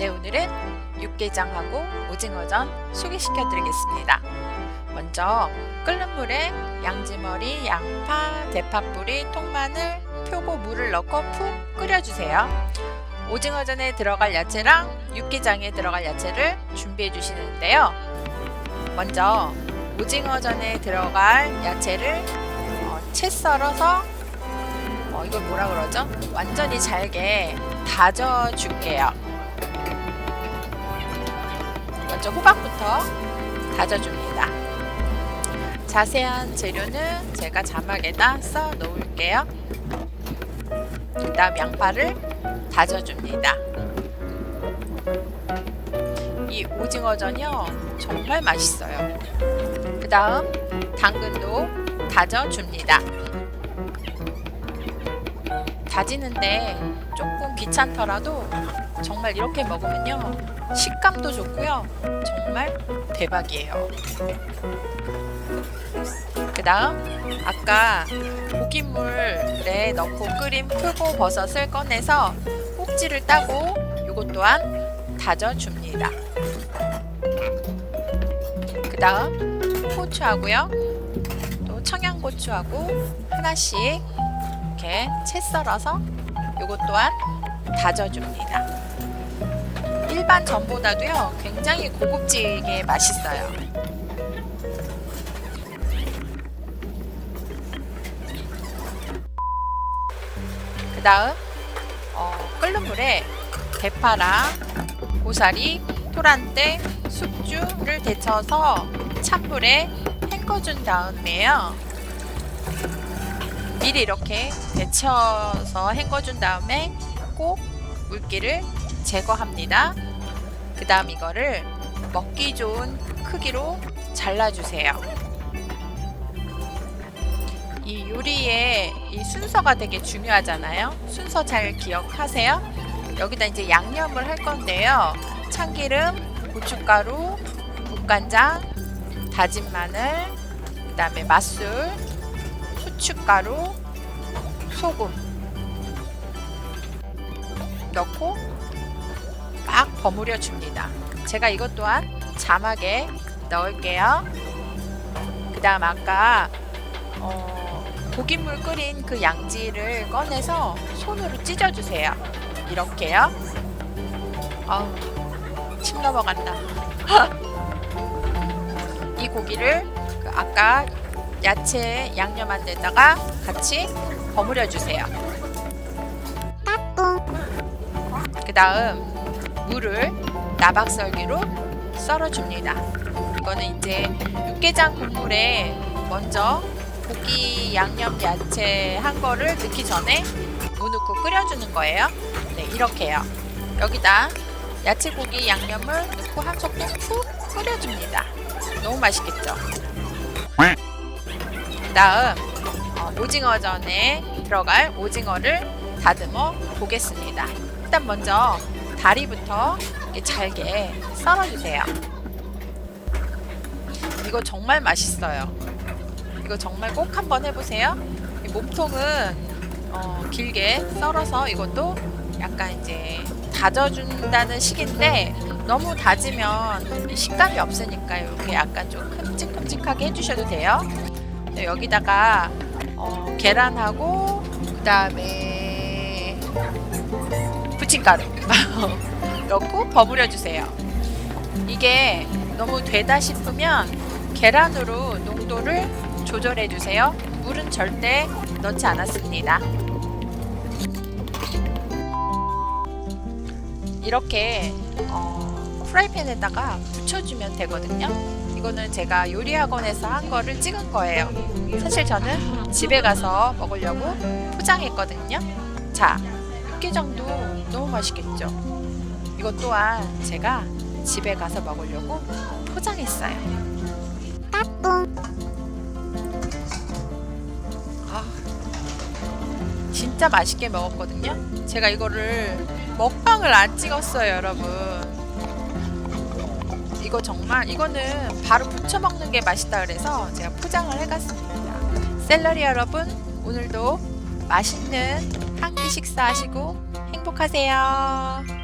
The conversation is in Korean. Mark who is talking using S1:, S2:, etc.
S1: 네, 오늘은 육개장하고 오징어전 소개시켜 드리겠습니다. 먼저 끓는 물에 양지머리, 양파, 대파뿌리, 통마늘, 표고 물을 넣고 푹 끓여주세요. 오징어전에 들어갈 야채랑 육개장에 들어갈 야채를 준비해 주시는데요. 먼저 오징어전에 들어갈 야채를 어, 채 썰어서 어, 이걸 뭐라 그러죠? 완전히 잘게 다져 줄게요. 먼저 호박부터 다져줍니다. 자세한 재료는 제가 자막에다 써 놓을게요. 그 다음 양파를 다져줍니다. 이 오징어전이요 정말 맛있어요. 그 다음 당근도 다져줍니다. 다지는데 조금 귀찮더라도 정말 이렇게 먹으면요 식감도 좋고요 정말 대박이에요. 그 다음 아까 고기물에 넣고 끓인 표고 버섯을 꺼내서 꼭지를 따고 이것 또한 다져줍니다. 그 다음 고추하고요 또 청양고추하고 하나씩 이렇게 채 썰어서 이것 또한 다져줍니다. 일반 전보다도요 굉장히 고급지게 맛있어요. 그 다음 어, 끓는 물에 대파랑 고사리, 토란대, 숙주를 데쳐서 찬물에 헹궈준 다음에요. 미리 이렇게 데쳐서 헹궈준 다음에 꼭 물기를 제거합니다. 그 다음 이거를 먹기 좋은 크기로 잘라주세요. 이 요리의 이 순서가 되게 중요하잖아요. 순서 잘 기억하세요. 여기다 이제 양념을 할 건데요. 참기름, 고춧가루, 국간장, 다진 마늘, 그 다음에 맛술, 후춧가루, 소금 넣고 막 버무려 줍니다. 제가 이것 또한 자막에 넣을게요. 그 다음 아까 어, 고기물 끓인 그 양지를 꺼내서 손으로 찢어주세요. 이렇게요. 아우, 침 넘어간다. 이 고기를 그 아까 야채 양념한 데다가 같이 버무려 주세요. 그 다음 물을 나박썰기로 썰어줍니다. 이거는 이제 육개장 국물에 먼저 고기 양념 야채 한 거를 넣기 전에 무 넣고 끓여주는 거예요. 네, 이렇게요. 여기다 야채 고기 양념을 넣고 한 속도 푹 끓여줍니다. 너무 맛있겠죠? 그 다음 어, 오징어전에 들어갈 오징어를 다듬어 보겠습니다. 일단 먼저 다리부터 잘게 썰어주세요. 이거 정말 맛있어요. 이거 정말 꼭 한번 해보세요. 이 몸통은 어, 길게 썰어서 이것도 약간 이제 다져준다는 식인데 너무 다지면 이 식감이 없으니까 이렇게 약간 좀 큼직큼직하게 해주셔도 돼요. 네, 여기다가 어, 계란하고 그 다음에 부침가루 넣고 버무려 주세요. 이게 너무 되다 싶으면 계란으로 농도를 조절해 주세요. 물은 절대 넣지 않았습니다. 이렇게 어, 프라이팬에다가 붙여주면 되거든요. 이거는 제가 요리 학원에서 한 거를 찍은 거예요. 사실 저는 집에 가서 먹으려고 포장했거든요. 자, 육개장도 너무 맛있겠죠. 이것 또한 제가 집에 가서 먹으려고 포장했어요. 아, 진짜 맛있게 먹었거든요. 제가 이거를 먹방을 안 찍었어요, 여러분. 이거 정말 이거는 바로 부쳐 먹는 게 맛있다 그래서 제가 포장을 해갔습니다. 샐러리 여러분, 오늘도 맛있는 한 끼 식사하시고 행복하세요.